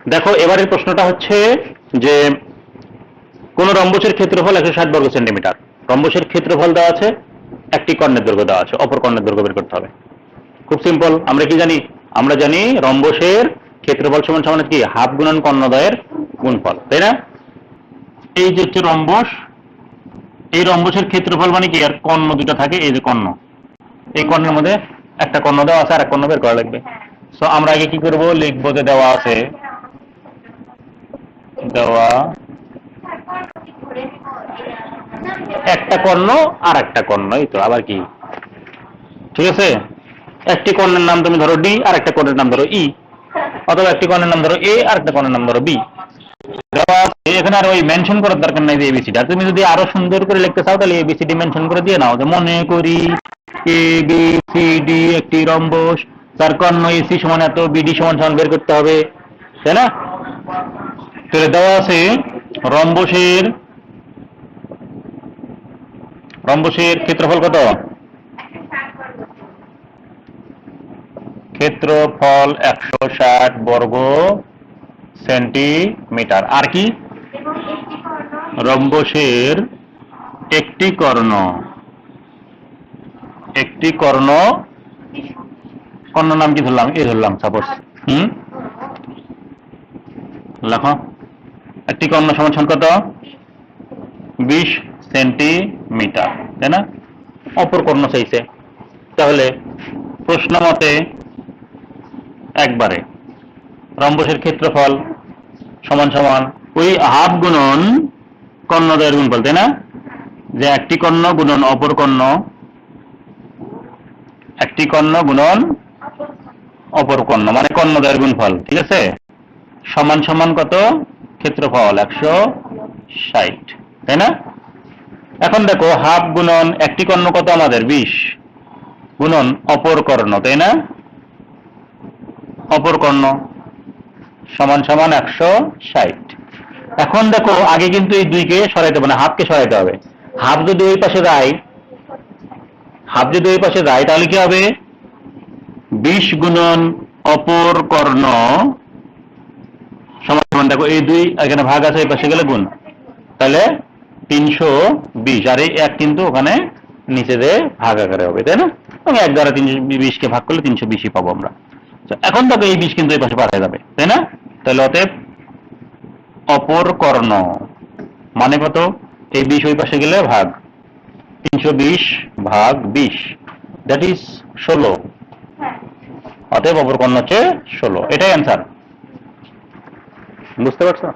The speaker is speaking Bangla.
দেখো এবারের প্রশ্নটা হচ্ছে যে কোন রম্বসের ক্ষেত্রফল একশো ষাট বর্গ সেন্টিমিটার। রম্বসের ক্ষেত্রফল দেওয়া আছে একটি কর্ণের দৈর্ঘ্য দেওয়া আছে অপর কর্ণের দৈর্ঘ্য বের করতে হবে। খুব সিম্পল আমরা কি জানি? আমরা জানি রম্বসের ক্ষেত্রফল সমান সমান কি? হাফ গুণন কর্ণদয়ের গুণফল তাই না? এই যে হচ্ছে রম্বস এই রম্বসের ক্ষেত্রফল মানে কি? আর কর্ণ দুটো থাকে এই যে কর্ণ। এই কর্ণের মধ্যে একটা কর্ণ দেওয়া আছে আর এক কর্ণ বের করা লাগবে। সো আমরা আগে কি করব? লিখব যে দেওয়া আছে দেওয়া। একটা কর্ণ আর একটা কর্ণ, এই তো, আবার কি? ঠিক আছে? একটি কর্ণের নাম তুমি ধরো ডি আর একটা কর্ণের নাম ধরো ই অথবা একটি কর্ণের নাম ধরো এ আর একটা কর্ণের নাম ধরো বি এখানে আর ওই মেনশন করার দরকার নাই যে এবিসিডি আর তুমি যদি আরও সুন্দর করে লিখতে চাও, তাহলে এবিসিডি মেনশন করে দিয়ে নাও। যে মনে করি এ বি সি ডি একটি রম্বস তার কর্ণ এসি সমান এত বিডি সমান সমান বের করতে হবে। তাই না? তাহলে দেওয়া আছে রম্বসের রম্বসের ক্ষেত্রফল কত? ক্ষেত্রফল একশো ষাট বর্গ সেন্টিমিটার। আর কি? রম্বসের একটি কর্ণ। একটি কর্ণ। কর্ণ নাম কি ধরলাম? এ ধরলাম সাপোজ হুম? লেখো। একটি কর্ণ সমান সমান কত? বিশ সেন্টিমিটার, তাই না? অপর কর্ণ চাইছে। তাহলে প্রশ্ন মতে একবারে রম্বসের ক্ষেত্রফল সমান সমান ওই হাফ গুণন কর্ণদয়ের গুণফল, তাই না? যে একটি কর্ণ গুণন অপর কর্ণ, একটি কর্ণ গুণন অপর কর্ণ মানে কর্ণদয়ের গুণফল, ঠিক আছে? সমান সমান কত? ক্ষেত্রফল একশো ষাট, তাই না? এখন দেখো, হাফ গুণন একটি কর্ণ কত আমাদের? বিশ। গুণন অপর কর্ণ, তাই না? অপর কর্ণ সমান সমান একশো ষাট। এখন দেখো, আগে কিন্তু এই দুইকে সরাইতে হবে না, হাফকে সরাইতে হবে। হাফ যদি ওই পাশে যায়, হাফ যদি ওই পাশে যায়, তাহলে কি হবে? বিশ গুণন অপর কর্ণ সমান দেখো এই দুই এখানে ভাগ আছে এই পাশে গেলে গুণ। তাহলে তিনশো বিশ আর এই এক কিন্তু ওখানে নিচে দিয়ে ভাগ আকারে হবে তাই না? এবং এক দ্বারা তিনশো বিশকে ভাগ করলে তিনশো বিশই পাবো আমরা। এখন দেখো এই বিশ কিন্তু এই পাশে পাঠায় যাবে তাই না? তাহলে অতএব অপর কর্ণ মানে কত? এই বিশ ওই পাশে গেলে ভাগ। তিনশো বিশ ভাগ বিশ দ্যাট ইজ ষোলো। অতএব অপর কর্ণ হচ্ছে ষোলো। এটাই অ্যান্সার مستوى اجتماعي